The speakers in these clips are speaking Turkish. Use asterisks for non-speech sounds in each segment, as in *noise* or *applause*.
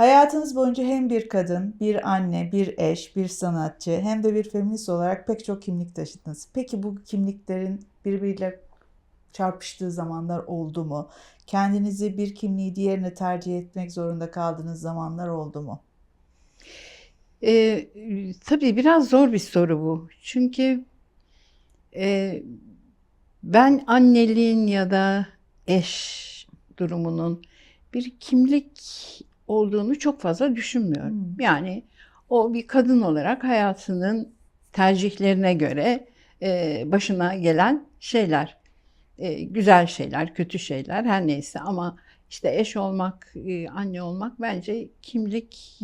Hayatınız boyunca hem bir kadın, bir anne, bir eş, bir sanatçı hem de bir feminist olarak pek çok kimlik taşıdınız. Peki bu kimliklerin birbiriyle çarpıştığı zamanlar oldu mu? Kendinizi bir kimliği diğerine tercih etmek zorunda kaldığınız zamanlar oldu mu? Ee, tabii biraz zor bir soru bu. Çünkü e, ben anneliğin ya da eş durumunun bir kimlik olduğunu çok fazla düşünmüyorum. Hmm. Yani o bir kadın olarak hayatının tercihlerine göre e, başına gelen şeyler. E, güzel şeyler, kötü şeyler her neyse ama işte eş olmak, e, anne olmak bence kimlik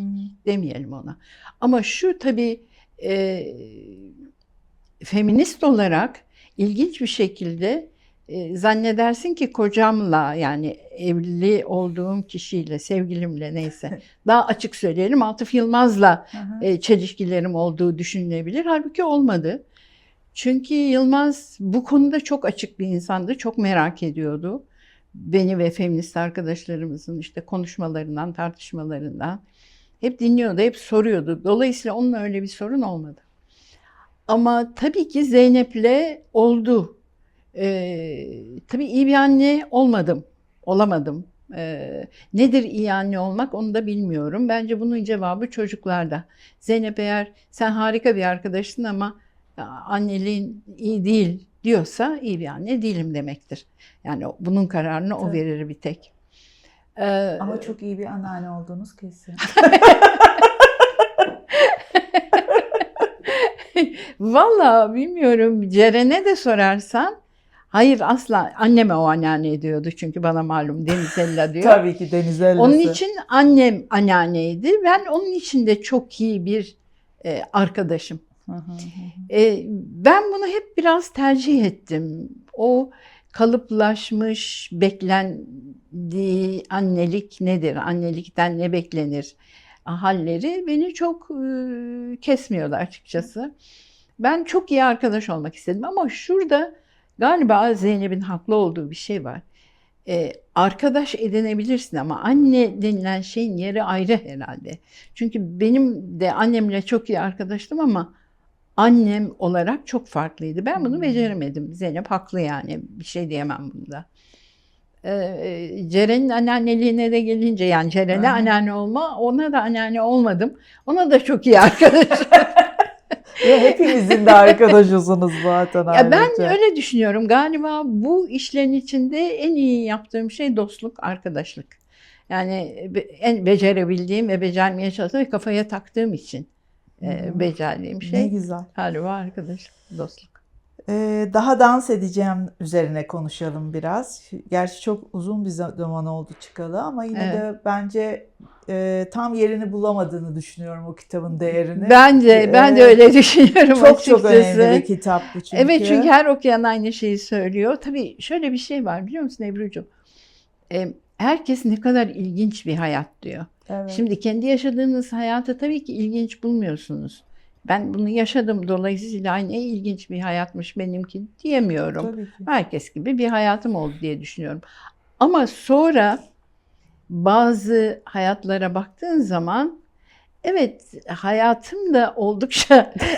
demeyelim ona. Ama şu tabii e, feminist olarak ilginç bir şekilde e, zannedersin ki kocamla yani evli olduğum kişiyle, sevgilimle neyse *laughs* daha açık söyleyelim Atıf Yılmaz'la e, çelişkilerim olduğu düşünülebilir. Halbuki olmadı. Çünkü Yılmaz bu konuda çok açık bir insandı. Çok merak ediyordu. Beni ve feminist arkadaşlarımızın işte konuşmalarından, tartışmalarından hep dinliyordu, hep soruyordu. Dolayısıyla onunla öyle bir sorun olmadı. Ama tabii ki Zeynep'le oldu. Ee, tabii iyi bir anne olmadım, olamadım. Ee, nedir iyi anne olmak onu da bilmiyorum. Bence bunun cevabı çocuklarda. Zeynep eğer sen harika bir arkadaşsın ama anneliğin iyi değil diyorsa iyi bir anne değilim demektir. Yani o- bunun kararını o Tabii. verir bir tek. Ee, Ama çok iyi bir anneanne olduğunuz kesin. *laughs* *laughs* Valla bilmiyorum. Ceren'e de sorarsan hayır asla anneme o anneanne diyordu çünkü bana malum Denizella *laughs* diyor. Tabii ki Deniz Ellası. Onun için annem anneanneydi. Ben onun için de çok iyi bir e, arkadaşım. E, ben bunu hep biraz tercih ettim. O kalıplaşmış, beklendiği annelik nedir, annelikten ne beklenir halleri beni çok e, kesmiyordu açıkçası. Ben çok iyi arkadaş olmak istedim ama şurada galiba Zeynep'in haklı olduğu bir şey var. E, arkadaş edinebilirsin ama anne denilen şeyin yeri ayrı herhalde. Çünkü benim de annemle çok iyi arkadaştım ama annem olarak çok farklıydı. Ben bunu Hmm. beceremedim. Zeynep haklı yani. Bir şey diyemem bunda. Ee, Ceren'in anneanneliğine de gelince yani Ceren'e anneanne olma, ona da anneanne olmadım. Ona da çok iyi arkadaş. *laughs* Ve hepinizin de arkadaşısınız zaten ya ben öyle düşünüyorum. Galiba bu işlerin içinde en iyi yaptığım şey dostluk, arkadaşlık. Yani en becerebildiğim ve becermeye çalıştığım ve kafaya taktığım için e, Hı. becerdiğim Ne şey güzel. galiba arkadaşlık, dostluk. Ee, daha dans edeceğim üzerine konuşalım biraz. Gerçi çok uzun bir zaman oldu çıkalı ama yine Evet. de bence e, tam yerini bulamadığını düşünüyorum o kitabın değerini. Bence ben de Ee, öyle *laughs* düşünüyorum Çok açıkçası. çok önemli bir kitap bu çünkü. Evet çünkü her okuyan aynı şeyi söylüyor. Tabii şöyle bir şey var biliyor musun Ebru'cuğum? Ee, herkes ne kadar ilginç bir hayat diyor. Evet. Şimdi kendi yaşadığınız hayatı tabii ki ilginç bulmuyorsunuz. Ben bunu yaşadım dolayısıyla "Ay, ne ilginç bir hayatmış benimki diyemiyorum. Tabii ki. Herkes gibi bir hayatım oldu diye düşünüyorum. Ama sonra bazı hayatlara baktığın zaman evet hayatım da oldukça *laughs*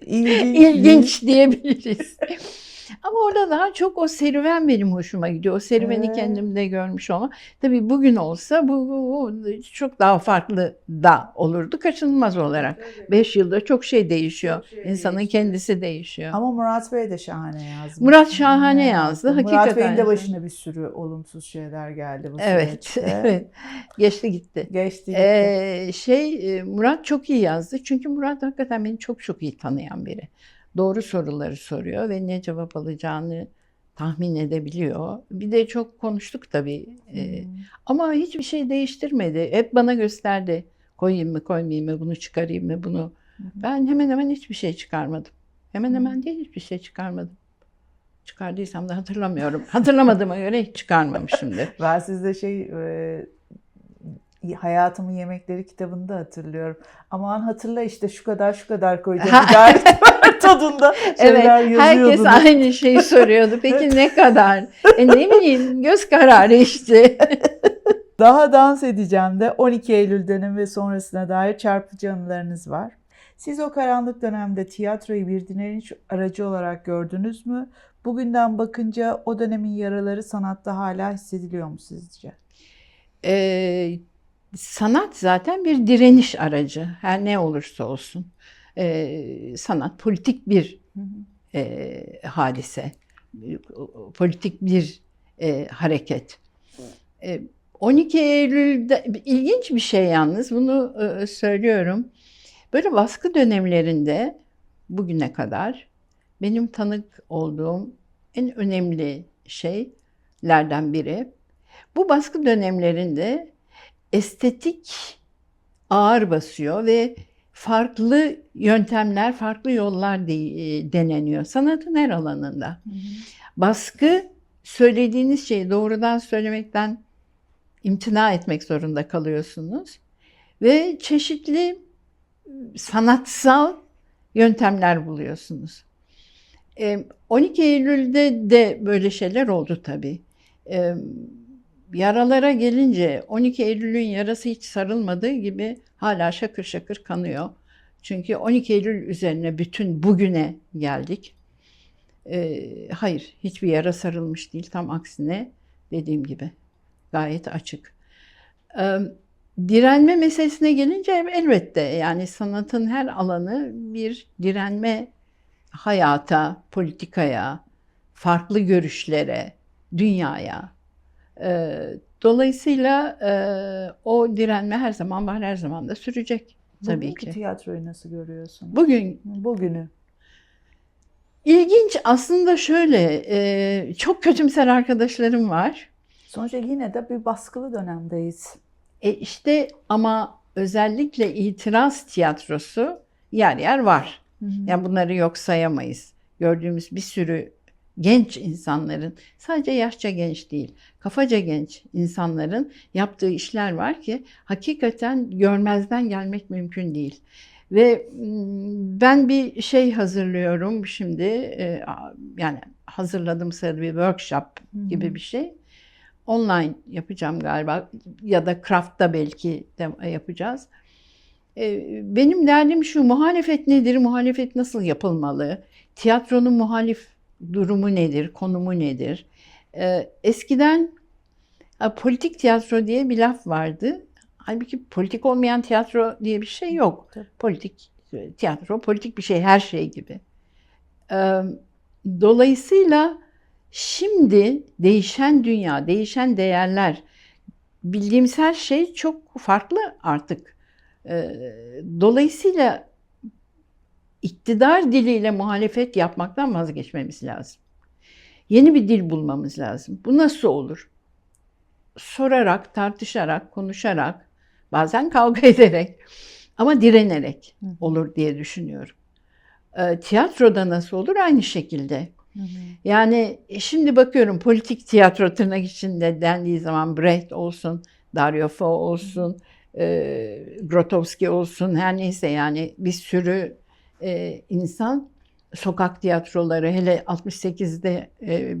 *laughs* ilginç diyebiliriz. Ama orada daha çok o serüven benim hoşuma gidiyor. O serüveni Evet. kendimde görmüş olma. Tabii bugün olsa bu, bu- bu çok daha farklı da olurdu kaçınılmaz olarak. Beş yılda çok şey değişiyor. İnsanın kendisi değişiyor. Ama Murat Bey de şahane yazmış. Murat şahane Ne yazdı, Murat hakikaten Bey'in de yazdı. başına bir sürü olumsuz şeyler geldi bu Evet, süreçte. *laughs* evet. Geçti gitti. Geçti. gitti. Ee, şey e, Murat çok iyi yazdı. Çünkü Murat hakikaten beni çok çok iyi tanıyan biri. Doğru soruları soruyor ve ne cevap alacağını tahmin edebiliyor. Bir de çok konuştuk tabii. Ee, ama hiçbir şey değiştirmedi. Hep bana gösterdi. Koyayım mı, koymayayım mı, bunu çıkarayım mı, bunu. Ben hemen hemen hiçbir şey çıkarmadım. Hemen hemen değil hiçbir şey çıkarmadım. Çıkardıysam da hatırlamıyorum. Hatırlamadığıma göre hiç çıkarmamışımdır. *laughs* Ben sizde şey e, Hayatımın Yemekleri kitabında hatırlıyorum. Aman hatırla işte şu kadar şu kadar koyacağım. *laughs* *laughs* Tadında Evet, şeyler herkes yazıyordunuz. aynı şeyi soruyordu. Peki ne kadar? E ne bileyim, göz kararı işte. *laughs* Daha dans edeceğim de 12 Eylül dönemi ve sonrasına dair çarpıcı anılarınız var. Siz o karanlık dönemde tiyatroyu bir direniş aracı olarak gördünüz mü? Bugünden bakınca o dönemin yaraları sanatta hala hissediliyor mu sizce? Ee, sanat zaten bir direniş aracı. Her ne olursa olsun. Ee, sanat politik bir e, hadise. Politik bir e, hareket. E, 12 Eylül'de ilginç bir şey yalnız bunu e, söylüyorum. Böyle baskı dönemlerinde bugüne kadar benim tanık olduğum en önemli şeylerden biri bu baskı dönemlerinde estetik ağır basıyor ve farklı yöntemler, farklı yollar de- e, deneniyor sanatın her alanında. Baskı söylediğiniz şeyi doğrudan söylemekten imtina etmek zorunda kalıyorsunuz ve çeşitli sanatsal yöntemler buluyorsunuz. E, 12 Eylül'de de böyle şeyler oldu tabii. Yaralara gelince 12 Eylül'ün yarası hiç sarılmadığı gibi hala şakır şakır kanıyor. Çünkü 12 Eylül üzerine bütün bugüne geldik. E, hayır, hiçbir yara sarılmış değil. Tam aksine dediğim gibi gayet açık. E, direnme meselesine gelince elbette yani sanatın her alanı bir direnme hayata, politikaya, farklı görüşlere, dünyaya. Dolayısıyla o direnme her zaman var, her zaman da sürecek tabii Bugünkü ki. tiyatroyu nasıl görüyorsun? Bugün Bugünü. ilginç aslında şöyle, çok kötümser arkadaşlarım var. Sonuçta yine de bir baskılı dönemdeyiz. E işte ama özellikle itiraz tiyatrosu yer yer var. Yani bunları yok sayamayız. Gördüğümüz bir sürü genç insanların, sadece yaşça genç değil, kafaca genç insanların yaptığı işler var ki hakikaten görmezden gelmek mümkün değil. Ve ben bir şey hazırlıyorum şimdi, e, yani hazırladım sayılı bir workshop gibi bir şey. Online yapacağım galiba ya da craft'ta belki de yapacağız. E, Benim derdim şu, muhalefet nedir, muhalefet nasıl yapılmalı, tiyatronun muhalif durumu nedir, konumu nedir? E, Eskiden e, politik tiyatro diye bir laf vardı. Halbuki politik olmayan tiyatro diye bir şey yok. Tabii. Politik e, tiyatro, politik bir şey, her şey gibi. E, Dolayısıyla şimdi değişen dünya, değişen değerler, bildiğimiz her şey çok farklı artık. E, Dolayısıyla iktidar diliyle muhalefet yapmaktan vazgeçmemiz lazım. Yeni bir dil bulmamız lazım. Bu nasıl olur? Sorarak, tartışarak, konuşarak, bazen kavga *laughs* ederek ama direnerek olur diye düşünüyorum. E, tiyatroda nasıl olur? Aynı şekilde. Yani e, şimdi bakıyorum politik tiyatro tırnak içinde dendiği zaman Brecht olsun, Dario Fo olsun, e, Grotowski olsun her neyse yani bir sürü e, insan sokak tiyatroları hele 68'de e,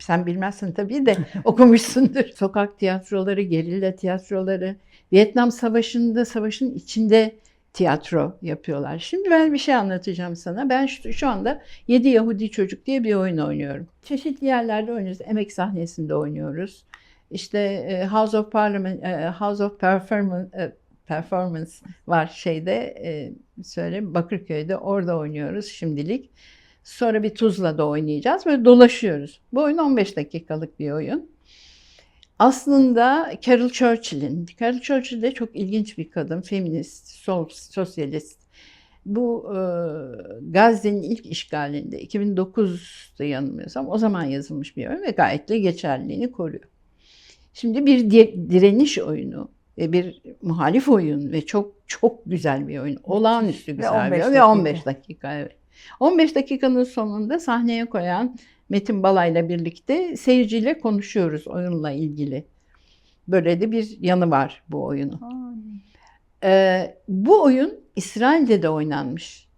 sen bilmezsin tabii de *laughs* okumuşsundur. Sokak tiyatroları, gerilla tiyatroları, Vietnam Savaşı'nda savaşın içinde tiyatro yapıyorlar. Şimdi ben bir şey anlatacağım sana. Ben şu, şu anda 7 Yahudi Çocuk diye bir oyun oynuyorum. Çeşitli yerlerde oynuyoruz. Emek sahnesinde oynuyoruz. İşte e, House of Parliament, e, House of Performance, Performance var şeyde, e, söyle Bakırköy'de orada oynuyoruz şimdilik. Sonra bir Tuzla'da oynayacağız. Böyle dolaşıyoruz. Bu oyun 15 dakikalık bir oyun. Aslında Carol Churchill'in, Carol Churchill de çok ilginç bir kadın, feminist, sol, sosyalist. Bu e, Gazze'nin ilk işgalinde 2009'da yanılmıyorsam o zaman yazılmış bir oyun ve gayet de geçerliliğini koruyor. Şimdi bir di- direniş oyunu bir muhalif oyun ve çok çok güzel bir oyun. Olağanüstü güzel 15 bir oyun ve dakika. 15 dakika evet. 15 dakikanın sonunda sahneye koyan Metin Balay'la birlikte seyirciyle konuşuyoruz oyunla ilgili. Böyle de bir yanı var bu oyunun. Ee, bu oyun İsrail'de de oynanmış.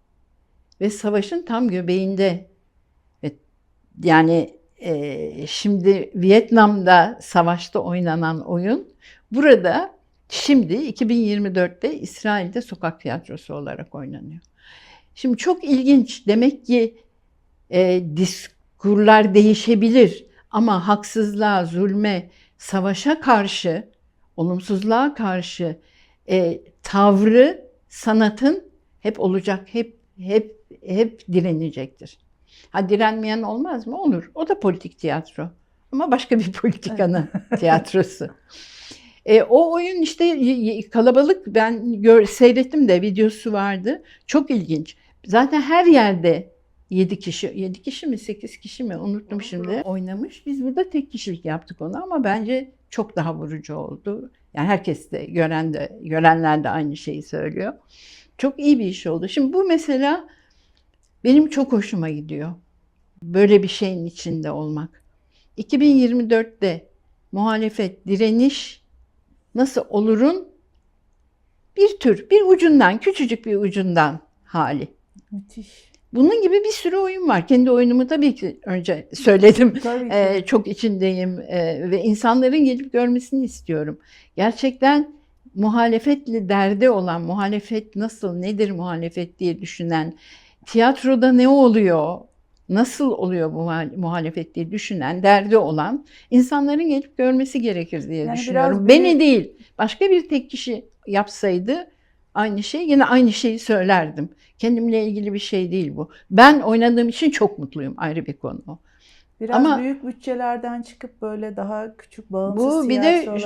Ve savaşın tam göbeğinde. Ve yani e, şimdi Vietnam'da savaşta oynanan oyun Burada şimdi 2024'te İsrail'de sokak tiyatrosu olarak oynanıyor. Şimdi çok ilginç. Demek ki e, diskurlar değişebilir ama haksızlığa, zulme, savaşa karşı, olumsuzluğa karşı e, tavrı sanatın hep olacak, hep hep hep direnecektir. Ha direnmeyen olmaz mı? Olur. O da politik tiyatro. Ama başka bir *laughs* politikanın tiyatrosu. E, o oyun işte kalabalık ben gör, seyrettim de videosu vardı. Çok ilginç. Zaten her yerde 7 kişi, 7 kişi mi 8 kişi mi unuttum şimdi oynamış. Biz burada tek kişilik yaptık onu ama bence çok daha vurucu oldu. Yani herkes de gören de görenler de aynı şeyi söylüyor. Çok iyi bir iş oldu. Şimdi bu mesela benim çok hoşuma gidiyor. Böyle bir şeyin içinde olmak. 2024'te muhalefet, direniş nasıl olurun bir tür, bir ucundan, küçücük bir ucundan hali. Müthiş. Bunun gibi bir sürü oyun var. Kendi oyunumu tabii ki önce *laughs* söyledim. Tabii ki. Ee, çok içindeyim ee, ve insanların gelip görmesini istiyorum. Gerçekten muhalefetle derdi olan, muhalefet nasıl, nedir muhalefet diye düşünen, tiyatroda ne oluyor, nasıl oluyor bu muhal- muhalefet diye düşünen, derdi olan insanların gelip görmesi gerekir diye Yani düşünüyorum. Beni büyük- değil, başka bir tek kişi yapsaydı aynı şey, yine aynı şeyi söylerdim. Kendimle ilgili bir şey değil bu. Ben oynadığım için çok mutluyum, ayrı bir konu o. Biraz ama- büyük bütçelerden çıkıp böyle daha küçük bağımsız Bu bir de- gerekiyor.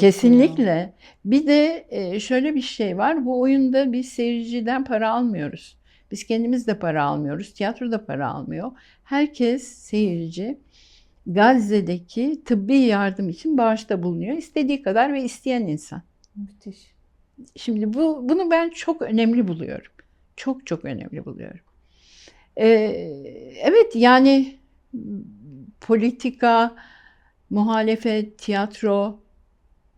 Kesinlikle. Bir de e, şöyle bir şey var. Bu oyunda biz seyirciden para almıyoruz. Biz kendimiz de para almıyoruz. Tiyatro da para almıyor. Herkes seyirci Gazze'deki tıbbi yardım için bağışta bulunuyor. İstediği kadar ve isteyen insan. Müthiş. Şimdi bu bunu ben çok önemli buluyorum. Çok çok önemli buluyorum. Ee, evet yani politika, muhalefet, tiyatro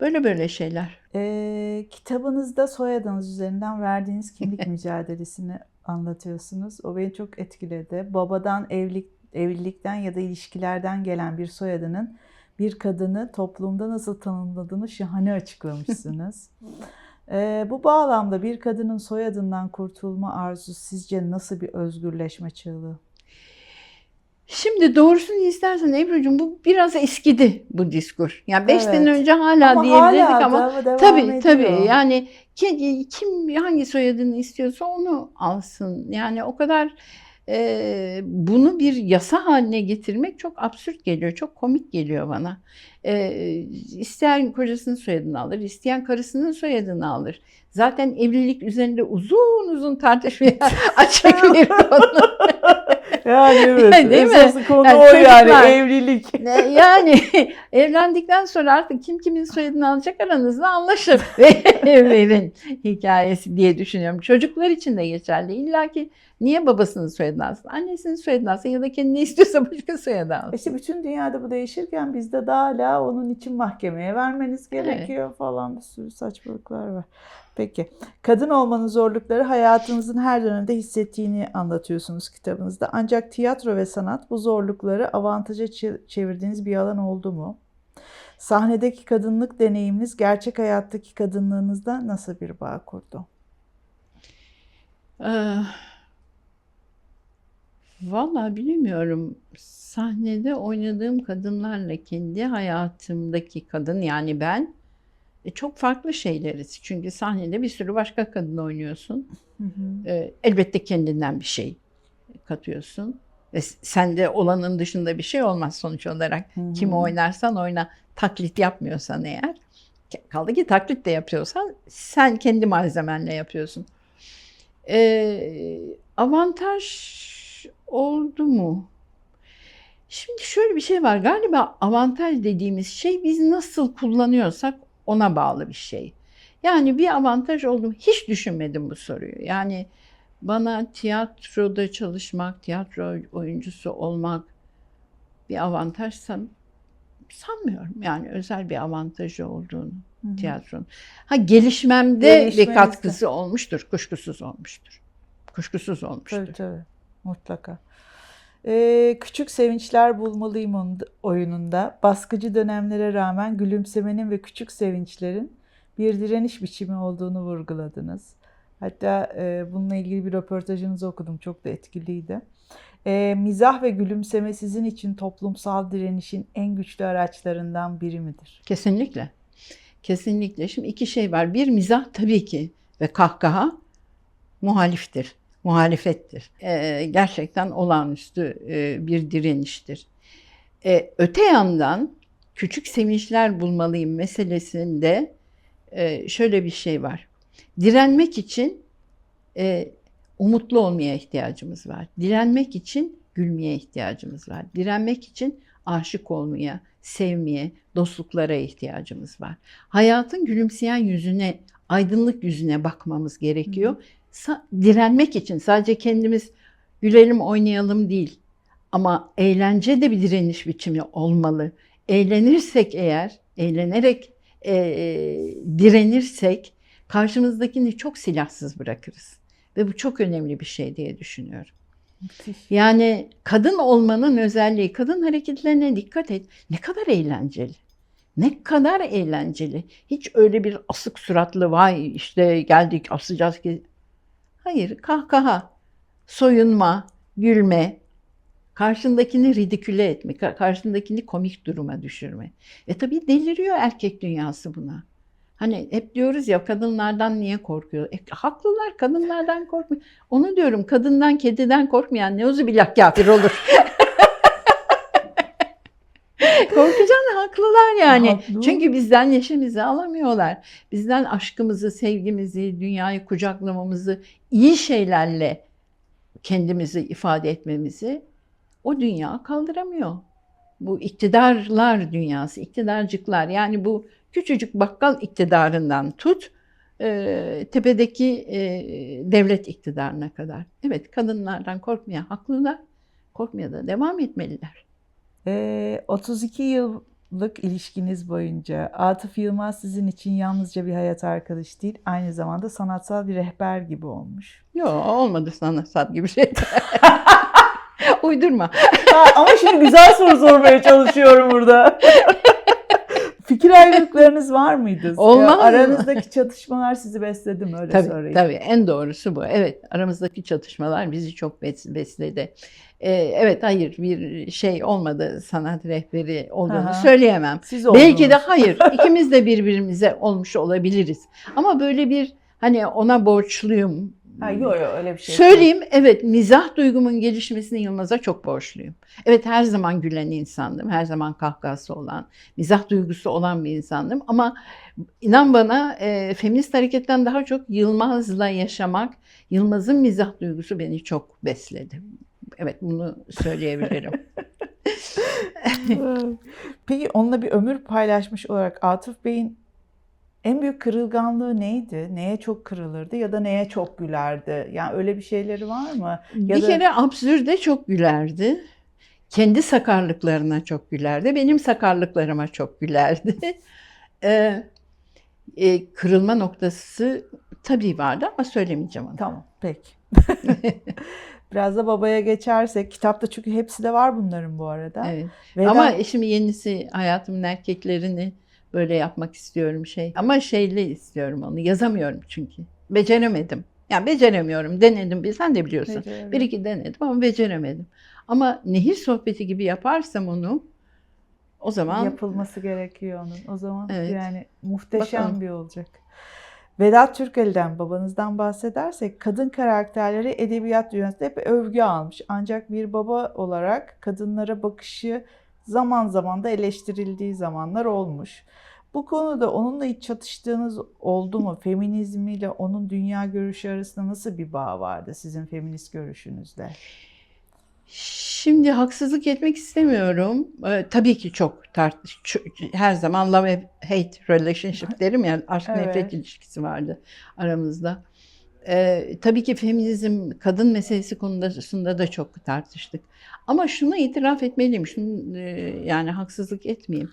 böyle böyle şeyler. Ee, kitabınızda soyadınız üzerinden verdiğiniz kimlik *laughs* mücadelesini anlatıyorsunuz. O beni çok etkiledi. Babadan evlilik, evlilikten ya da ilişkilerden gelen bir soyadının bir kadını toplumda nasıl tanımladığını şahane açıklamışsınız. *laughs* Ee, bu bağlamda bir kadının soyadından kurtulma arzusu sizce nasıl bir özgürleşme çığlığı? Şimdi doğrusunu istersen Ebru'cum bu biraz eskidi bu diskur. Yani beş Evet. sene önce hala Ama diyebilirdik hala ama tabii ediyor. tabii yani ki- kim hangi soyadını istiyorsa onu alsın. Yani o kadar e, bunu bir yasa haline getirmek çok absürt geliyor, çok komik geliyor bana. E, isteyen kocasının soyadını alır, isteyen karısının soyadını alır. Zaten evlilik üzerinde uzun uzun tartışmaya açık bir konu. Yani evet. *laughs* Değil mi? Esas konu Yani o yani çocuklar- evlilik. *laughs* Ne- Yani *laughs* evlendikten sonra artık kim kimin soyadını alacak aranızda anlaşın ve verin hikayesi diye düşünüyorum. Çocuklar için de geçerli. İlla ki niye babasının soyadını alsın? Annesinin soyadını alsın ya da kendi ne istiyorsa başka soyadı alsın. İşte bütün dünyada bu değişirken bizde de hala onun için mahkemeye vermeniz gerekiyor falan bir sürü saçmalıklar var. Peki. Kadın olmanın zorlukları hayatınızın her dönemde hissettiğini anlatıyorsunuz kitabınızda. Ancak tiyatro ve sanat bu zorlukları avantaja çe- çevirdiğiniz bir alan oldu mu? Sahnedeki kadınlık deneyiminiz gerçek hayattaki kadınlığınızda nasıl bir bağ kurdu? Ee, Vallahi bilmiyorum. Sahnede oynadığım kadınlarla kendi hayatımdaki kadın yani ben e, çok farklı şeyleriz. Çünkü sahnede bir sürü başka kadın oynuyorsun. Ee, elbette kendinden bir şey katıyorsun. Ve sende olanın dışında bir şey olmaz sonuç olarak. Kimi oynarsan oyna taklit yapmıyorsan eğer. Kaldı ki taklit de yapıyorsan sen kendi malzemenle yapıyorsun. Ee, avantaj oldu mu? Şimdi şöyle bir şey var. Galiba avantaj dediğimiz şey biz nasıl kullanıyorsak ona bağlı bir şey. Yani bir avantaj oldu? Hiç düşünmedim bu soruyu. Yani bana tiyatroda çalışmak, tiyatro oyuncusu olmak bir avantaj san- sanmıyorum. Yani özel bir avantajı olduğunu Hı hı. tiyatronun. Ha gelişmemde bir katkısı olmuştur, kuşkusuz olmuştur. Kuşkusuz olmuştur. Tabii tabii. Mutlaka. Ee, Küçük Sevinçler Bulmalıyım oyununda baskıcı dönemlere rağmen gülümsemenin ve küçük sevinçlerin bir direniş biçimi olduğunu vurguladınız. Hatta e, bununla ilgili bir röportajınızı okudum. Çok da etkiliydi. Ee, mizah ve gülümseme sizin için toplumsal direnişin en güçlü araçlarından biri midir? Kesinlikle. Kesinlikle. Şimdi iki şey var. Bir mizah tabii ki ve kahkaha muhaliftir, muhalefettir. Ee, gerçekten olağanüstü e, bir direniştir. Ee, öte yandan küçük sevinçler bulmalıyım meselesinde e, şöyle bir şey var. Direnmek için e, umutlu olmaya ihtiyacımız var. Direnmek için gülmeye ihtiyacımız var. Direnmek için aşık olmaya, sevmeye, dostluklara ihtiyacımız var. Hayatın gülümseyen yüzüne, aydınlık yüzüne bakmamız gerekiyor. Sa- direnmek için sadece kendimiz gülelim, oynayalım değil. Ama eğlence de bir direniş biçimi olmalı. Eğlenirsek eğer, eğlenerek e, direnirsek karşımızdakini çok silahsız bırakırız. Ve bu çok önemli bir şey diye düşünüyorum. Yani kadın olmanın özelliği, kadın hareketlerine dikkat et. Ne kadar eğlenceli. Ne kadar eğlenceli. Hiç öyle bir asık suratlı vay işte geldik asacağız ki. Hayır, kahkaha, soyunma, gülme, karşındakini ridiküle etme, ka- karşındakini komik duruma düşürme. E tabii deliriyor erkek dünyası buna. Hani hep diyoruz ya kadınlardan niye korkuyor? E, haklılar kadınlardan korkmuyor. Onu diyorum kadından kediden korkmayan neuzubillah kafir olur. *laughs* Korkacaksın haklılar yani. Haklı. Çünkü bizden neşemizi alamıyorlar. Bizden aşkımızı, sevgimizi, dünyayı kucaklamamızı, iyi şeylerle kendimizi ifade etmemizi o dünya kaldıramıyor. Bu iktidarlar dünyası, iktidarcıklar yani bu küçücük bakkal iktidarından tut e, tepedeki e, devlet iktidarına kadar. Evet kadınlardan korkmaya haklılar, korkmaya da devam etmeliler. Ee, 32 yıllık ilişkiniz boyunca Atıf Yılmaz sizin için yalnızca bir hayat arkadaşı değil, aynı zamanda sanatsal bir rehber gibi olmuş. Yok olmadı sanatsal gibi şey. *laughs* Uydurma. Ama şimdi güzel soru sormaya çalışıyorum burada. *laughs* Fikir ayrılıklarınız var mıydı? Olmaz mı? Aranızdaki çatışmalar sizi besledi mi öyle Tabii, sorayım. tabii en doğrusu bu. Evet aramızdaki çatışmalar bizi çok bes- besledi. Ee, evet hayır bir şey olmadı sanat rehberi olduğunu Aha. söyleyemem. Siz Belki de oldunuz. hayır *laughs* ikimiz de birbirimize olmuş olabiliriz. Ama böyle bir hani ona borçluyum. Ha, yok yok öyle bir şey. Söyleyeyim evet mizah duygumun gelişmesini Yılmaz'a çok borçluyum. Evet her zaman gülen insandım. Her zaman kahkahası olan, mizah duygusu olan bir insandım. Ama inan bana e, feminist hareketten daha çok Yılmaz'la yaşamak, Yılmaz'ın mizah duygusu beni çok besledi. Evet bunu söyleyebilirim. *laughs* *laughs* Peki onunla bir ömür paylaşmış olarak Atıf Bey'in en büyük kırılganlığı neydi? Neye çok kırılırdı ya da neye çok gülerdi? Yani öyle bir şeyleri var mı? Ya bir da- kere absürde çok gülerdi. Kendi sakarlıklarına çok gülerdi. Benim sakarlıklarıma çok gülerdi. *laughs* Ee, e, kırılma noktası tabii vardı ama söylemeyeceğim onu. Tamam, peki. *laughs* Biraz da babaya geçersek, kitapta çünkü hepsi de var bunların bu arada. Evet. Veda- Ama şimdi yenisi hayatımın erkeklerini böyle yapmak istiyorum şey. Ama şeyli istiyorum onu. Yazamıyorum çünkü. Beceremedim. Yani beceremiyorum. Denedim. bir- Sen de biliyorsun. Beceremedim. Bir iki denedim ama beceremedim. Ama nehir sohbeti gibi yaparsam onu o zaman yapılması gerekiyor onun. O zaman Evet. yani muhteşem Bakalım. bir olacak. Vedat Türkeli'den, babanızdan bahsedersek kadın karakterleri edebiyat dünyasında hep övgü almış. Ancak bir baba olarak kadınlara bakışı zaman zaman da eleştirildiği zamanlar olmuş. Bu konuda onunla hiç çatıştığınız oldu mu? Feminizmiyle onun dünya görüşü arasında nasıl bir bağ vardı sizin feminist görüşünüzle? Şimdi haksızlık etmek istemiyorum. Ee, tabii ki çok tartış, her zaman love hate relationship *laughs* derim ya, aşk Evet. nefret ilişkisi vardı aramızda. Ee, tabii ki feminizm, kadın meselesi konusunda da çok tartıştık. Ama şunu itiraf etmeliyim, şunu, e, yani haksızlık etmeyeyim.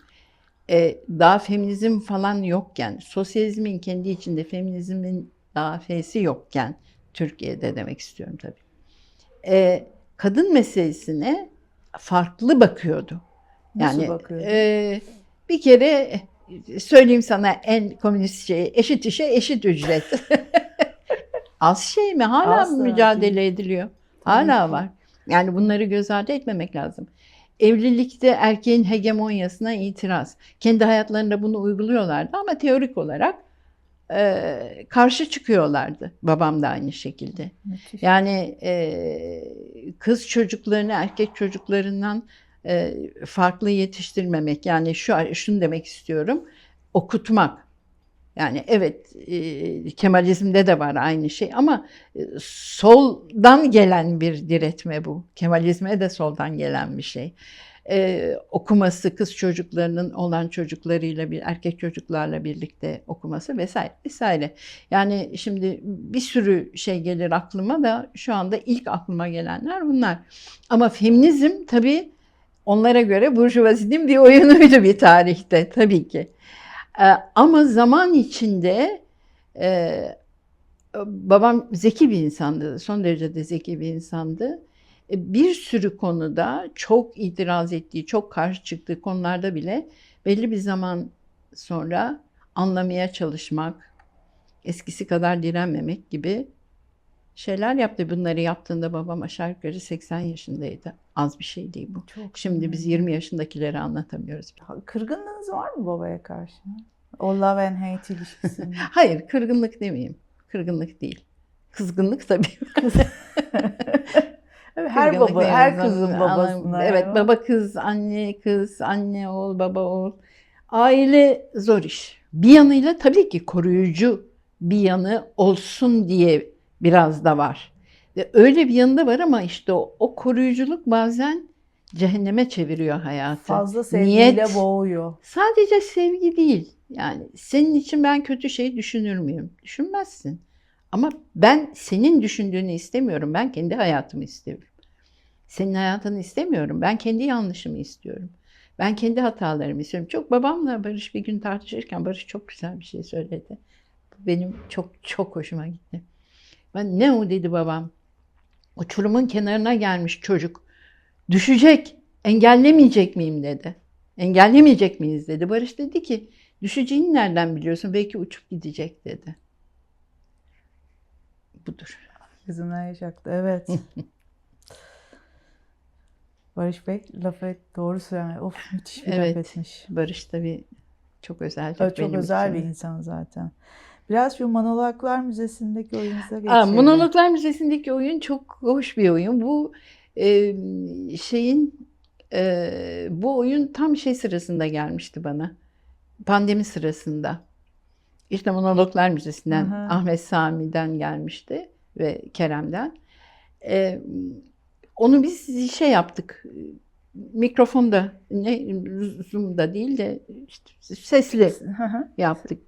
Ee, daha feminizm falan yokken, sosyalizmin kendi içinde feminizmin daha fesi yokken, Türkiye'de demek istiyorum tabii. Ee, kadın meselesine farklı bakıyordu. Nasıl Yani bakıyordu? e, bir kere söyleyeyim sana en komünist şey eşit işe eşit ücret. *laughs* Az şey mi? Hala Asla mücadele ediliyor. Hala ki. var. Yani bunları göz ardı etmemek lazım. Evlilikte erkeğin hegemonyasına itiraz. Kendi hayatlarında bunu uyguluyorlardı ama teorik olarak e, karşı çıkıyorlardı. Babam da aynı şekilde. Müthiş. Yani e, kız çocuklarını erkek çocuklarından e, farklı yetiştirmemek. Yani şu şunu demek istiyorum. Okutmak. Yani evet e, Kemalizmde de var aynı şey ama e, soldan gelen bir diretme bu. Kemalizme de soldan gelen bir şey. E, okuması kız çocuklarının olan çocuklarıyla bir erkek çocuklarla birlikte okuması vesaire vesaire. Yani şimdi bir sürü şey gelir aklıma da şu anda ilk aklıma gelenler bunlar. Ama feminizm tabii onlara göre burjuvazinin bir oyunuydu bir tarihte tabii ki. Ee, ama zaman içinde e, babam zeki bir insandı, son derece de zeki bir insandı. E, Bir sürü konuda çok itiraz ettiği, çok karşı çıktığı konularda bile belli bir zaman sonra anlamaya çalışmak, eskisi kadar direnmemek gibi şeyler yaptı. Bunları yaptığında babam aşağı yukarı 80 yaşındaydı. Az bir şey değil bu. Çok Şimdi biz 20 yaşındakileri anlatamıyoruz. Kırgınlığınız var mı babaya karşı? O love and hate ilişkisinde. *laughs* Hayır, kırgınlık demeyeyim. Kırgınlık değil. Kızgınlık tabii. *laughs* *laughs* her Kırgınlık baba, her kızın babasına. Evet, baba kız, anne kız, anne oğul, baba oğul. Aile zor iş. Bir yanıyla tabii ki koruyucu bir yanı olsun diye biraz da var. Öyle bir yanı da var ama işte o, o koruyuculuk bazen cehenneme çeviriyor hayatı. Fazla sevgiyle Niyet- boğuyor. Sadece sevgi değil. Yani senin için ben kötü şey düşünür müyüm? Düşünmezsin. Ama ben senin düşündüğünü istemiyorum. Ben kendi hayatımı istiyorum. Senin hayatını istemiyorum. Ben kendi yanlışımı istiyorum. Ben kendi hatalarımı istiyorum. Çok babamla Barış bir gün tartışırken Barış çok güzel bir şey söyledi. Bu Benim çok çok hoşuma gitti. Ben ne o dedi babam. Uçurumun kenarına gelmiş çocuk. Düşecek. Engellemeyecek miyim dedi. Engellemeyecek miyiz dedi. Barış dedi ki düşeceğini nereden biliyorsun? Belki uçup gidecek dedi. Budur. Kızına yaşaktı. Evet. *laughs* Barış Bey laf et, doğru söylüyor. Of müthiş bir Evet. laf etmiş. Barış tabii çok özel. Çok benim özel için. bir insan zaten. Biraz şu Monologlar Müzesi'ndeki oyunuza geçelim. Aa, Monologlar Müzesi'ndeki oyun çok hoş bir oyun. Bu e, şeyin e, bu oyun tam şey sırasında gelmişti bana. Pandemi sırasında. İşte Monologlar Müzesi'nden Aha. Ahmet Sami'den gelmişti ve Kerem'den. E, onu biz şey yaptık. Mikrofonda, ne Zoom'da değil de işte sesli Hı hı. yaptık.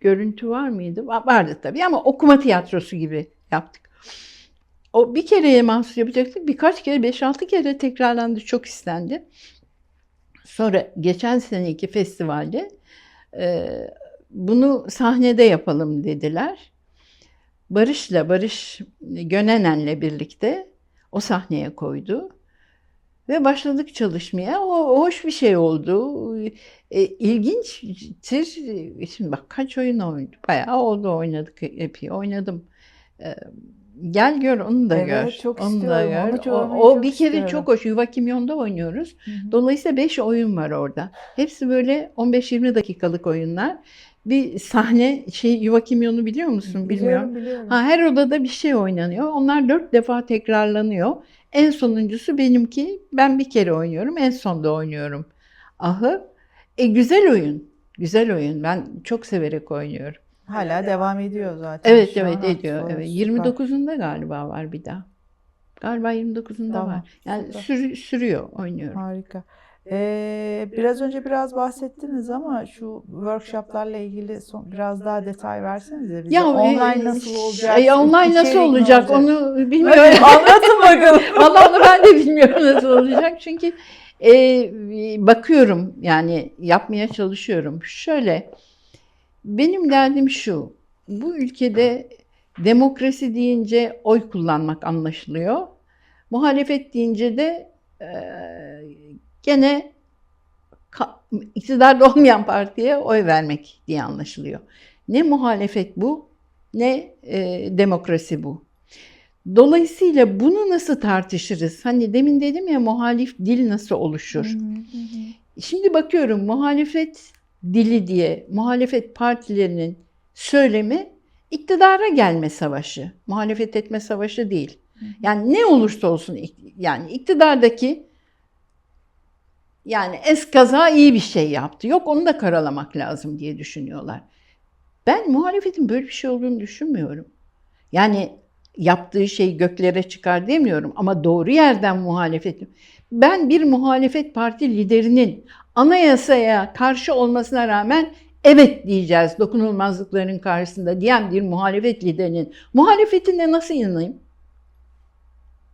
Gö- Görüntü var mıydı? Va- Vardı tabii ama okuma tiyatrosu gibi yaptık. O bir kereye mahsus yapacaktık. Birkaç kere, 5-6 kere tekrarlandı. Çok istendi. Sonra geçen seneki festivalde e, bunu sahnede yapalım dediler. Barış'la, Barış Gönenen'le birlikte o sahneye koydu. Ve başladık çalışmaya. O hoş bir şey oldu. E, ilginçtir. Şimdi bak kaç oyun oynadık. Bayağı oldu oynadık. Epey oynadım. E, gel gör onu da Evet, gör. çok onu da istiyorum. gör. Onu O, o çok bir kere istiyorum. çok hoş. Yuva Kimyon'da oynuyoruz. Hı hı. Dolayısıyla 5 oyun var orada. Hepsi böyle 15-20 dakikalık oyunlar. Bir sahne şey Yuva Kimyon'u biliyor musun? Bilmiyorum. Biliyorum biliyorum. Ha, her odada bir şey oynanıyor. Onlar dört defa tekrarlanıyor. En sonuncusu benimki. Ben bir kere oynuyorum. En sonda oynuyorum. Ahı. E, güzel oyun. Güzel oyun. Ben çok severek oynuyorum. Hala devam ediyor zaten. Evet Şu evet ediyor. Evet. Süper. 29'unda galiba var bir daha. Galiba 29'unda Tamam, var. Yani süper. sürü- sürüyor, oynuyorum. Harika. Ee, biraz önce biraz bahsettiniz ama şu workshoplarla ilgili son, biraz daha detay versenize bize. online e, nasıl ş- olacak? e, online nasıl olacak onu bilmiyorum. Anlatın bakalım. *laughs* Vallahi onu ben de bilmiyorum nasıl olacak. Çünkü e, bakıyorum yani yapmaya çalışıyorum. Şöyle benim derdim şu. Bu ülkede demokrasi deyince oy kullanmak anlaşılıyor. Muhalefet deyince de e, gene iktidarda olmayan partiye oy vermek diye anlaşılıyor. Ne muhalefet bu ne e, demokrasi bu. Dolayısıyla bunu nasıl tartışırız? Hani demin dedim ya muhalif dil nasıl oluşur? Hı hı. Şimdi bakıyorum muhalefet dili diye muhalefet partilerinin söylemi iktidara gelme savaşı. Muhalefet etme savaşı değil. Yani ne olursa olsun yani iktidardaki yani eskaza iyi bir şey yaptı. Yok onu da karalamak lazım diye düşünüyorlar. Ben muhalefetin böyle bir şey olduğunu düşünmüyorum. Yani yaptığı şey göklere çıkar demiyorum ama doğru yerden muhalefet. Ben bir muhalefet parti liderinin anayasaya karşı olmasına rağmen evet diyeceğiz dokunulmazlıkların karşısında diyen bir muhalefet liderinin muhalefetine nasıl inanayım?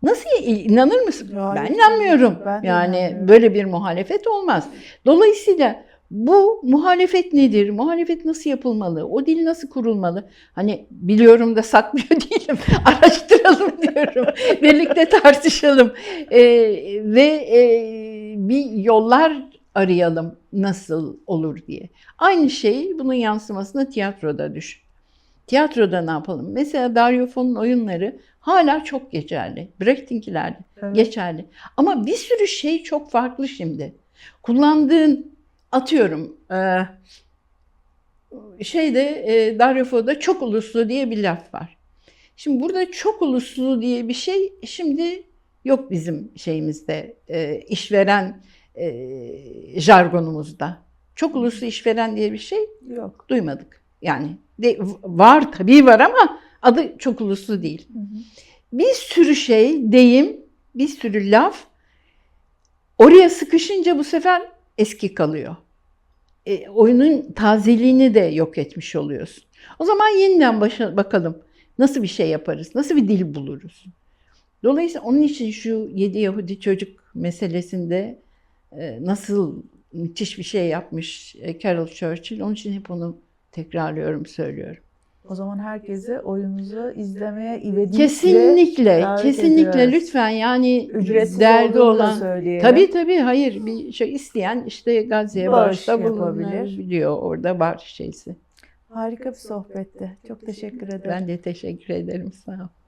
Nasıl inanır mısın? Hayır, ben inanmıyorum. ben yani inanmıyorum. böyle bir muhalefet olmaz. Dolayısıyla bu muhalefet nedir? Muhalefet nasıl yapılmalı? O dil nasıl kurulmalı? Hani biliyorum da saklıyor *laughs* değilim. Araştıralım *laughs* diyorum. Birlikte tartışalım. Ee, ve e, bir yollar arayalım nasıl olur diye. Aynı şey bunun yansımasını tiyatroda düşün. Tiyatroda ne yapalım? Mesela Dario Fo'nun oyunları hala çok geçerli. Brecht'inkiler Evet. geçerli. Ama bir sürü şey çok farklı şimdi. Kullandığın atıyorum e, şeyde e, Dario Fo'da çok uluslu diye bir laf var. Şimdi burada çok uluslu diye bir şey şimdi yok bizim şeyimizde e, işveren jargonumuzda. Çok uluslu işveren diye bir şey Yok. duymadık. Yani de, var tabii var ama adı çok uluslu değil. Hı hı. Bir sürü şey, deyim, bir sürü laf oraya sıkışınca bu sefer eski kalıyor. E, oyunun tazeliğini de yok etmiş oluyorsun. O zaman yeniden başa, bakalım nasıl bir şey yaparız, nasıl bir dil buluruz. Dolayısıyla onun için şu yedi Yahudi çocuk meselesinde e, nasıl müthiş bir şey yapmış e, Carol Churchill. Onun için hep onu tekrarlıyorum, söylüyorum. O zaman herkese oyunuzu izlemeye ivedilikle Kesinlikle, kesinlikle ediyoruz. lütfen yani ücretsiz derdi olan. söyleyelim. Tabii tabii hayır bir şey isteyen işte Gazze'ye Bağış bağışta bulunabiliyor. Orada var şeysi. Harika bir sohbetti. Çok teşekkür ederim. Ben de teşekkür ederim sağ ol.